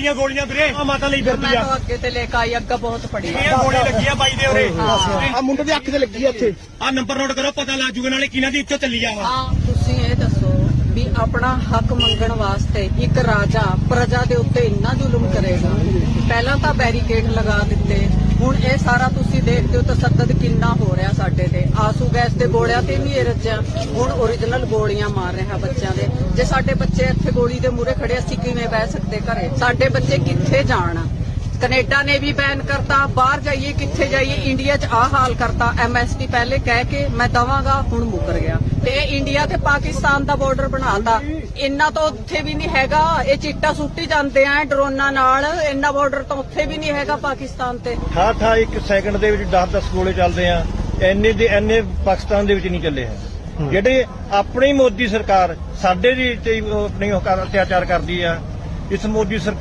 ਦੀਆਂ ਗੋਲੀਆਂ ਵੀਰੇ। ਆ ਮਾਤਾ ਲਈ ਫਿਰਦੀ ਆ। ਤਾਂ ਅੱਗੇ ਤੇ ਲੈ ਕੇ ਆਈ ਅੱਗਾ ਬਹੁਤ ਪੜੀ। ਇਹ ਗੋਲੀ ਲੱਗੀ ਆ ਬਾਈ ਦੇ ਉਰੇ। ਆ ਮੁੰਡੇ ਦੀ ਅੱਖ ਤੇ ਲੱਗੀ ਆ ਇੱਥੇ। ਆ ਨੰਬਰ ਨੋਟ ਕਰੋ ਪਤਾ ਲੱਗ ਜੂਗਾ ਨਾਲੇ ਕਿਹਨਾਂ ਦੀ ਇੱਥੋਂ ਚੱਲੀ ਆ ਹਾਂ ਤੁਸੀਂ ਇਹ ਦੱਸੋ ਵੀ ਆਪਣਾ ਹੱਕ ਮੰਗਣ ਵਾਸਤੇ ਇੱਕ ਰਾਜਾ ਪ੍ਰਜਾ ਦੇ ਉੱਤੇ ਇੰਨਾ ਜ਼ੁਲਮ ਕਰੇਗਾ? ਪਹਿਲਾਂ ਤਾਂ ਬੈਰੀਕੇਡ ਲਗਾ ਦਿੱਤੇ ਹੁਣ ਇਹ ਸਾਰਾ ਤੁਸੀਂ ਦੇਖਦੇ ਹੋ ਤਸੱਦਦ ਕਿੰਨਾ ਹੋ ਰਿਹਾ ਸਾਡੇ ਤੇ ਆਸੂ ਗੈਸ ਦੇ ਗੋਲਿਆਂ ਤੇ ਵੀ ਇਹ ਰੱਜਿਆ। ਹੁਣ ਓਰੀਜਨਲ ਗੋਲੀਆਂ ਮਾਰ ਰਿਹਾ ਬੱਚਿਆਂ ਦੇ। ਜੇ ਸਾਡੇ ਬੱਚੇ ਇੱਥੇ ਗੋਲੀ ਦੇ ਮੂਹਰੇ ਖੜੇ, ਅਸੀਂ ਕਿਵੇਂ ਬਹਿ ਸਕਦੇ ਘਰੇ? ਸਾਡੇ ਬੱਚੇ ਕਿੱਥੇ ਜਾਣ? ਕੈਨੇਡਾ ਨੇ ਵੀ ਬੈਨ ਕਰਤਾ, ਬਾਹਰ ਜਾਈਏ, ਕਿੱਥੇ ਜਾਈਏ? ਇੰਡੀਆ 'ਚ ਆਹ ਹਾਲ ਕਰਤਾ। ਐਮਐਸਪੀ ਪਹਿਲੇ ਕਹਿ ਕੇ ਮੈਂ ਦਵਾਂਗਾ, ਹੁਣ ਮੁੱਕਰ ਗਿਆ। ਤੇ ਇਹ ਇੰਡੀਆ ਤੇ ਪਾਕਿਸਤਾਨ ਦਾ ਬਾਰਡਰ ਬਣਾਤਾ ਇੰਨਾ ਤਾਂ ਉੱਥੇ ਵੀ ਨਹੀਂ ਹੈਗਾ। ਇਹ ਚਿੱਟਾ ਸੁੱਟੀ ਜਾਂਦੇ ਆ ਡਰੋਨਾਂ ਨਾਲ। ਇੰਨਾ ਬਾਰਡਰ ਤਾਂ ਉੱਥੇ ਵੀ ਨਹੀਂ ਹੈਗਾ ਪਾਕਿਸਤਾਨ ਤੇ। ਠਾ ਠਾ ਇੱਕ ਸੈਕਿੰਡ ਦੇ ਵਿੱਚ 10-10 ਗੋਲੇ ਚੱਲਦੇ ਆ। ਐਨੇ ਦੇ ਐਨੇ ਪਾਕਿਸਤਾਨ ਦੇ ਵਿੱਚ ਨਹੀਂ ਚੱਲੇ ਹੈ। ਜਿਹੜੇ ਆਪਣੀ ਮੋਦੀ ਸਰਕਾਰ ਸਾਡੇ ਦੀ ਤੇ ਆਪਣੀ ਉਹ ਕਰ- ਅਤਿਆਚਾਰ ਕਰਦੀ ਆ ਇਸ ਮੋਦੀ ਸਰਕਾਰ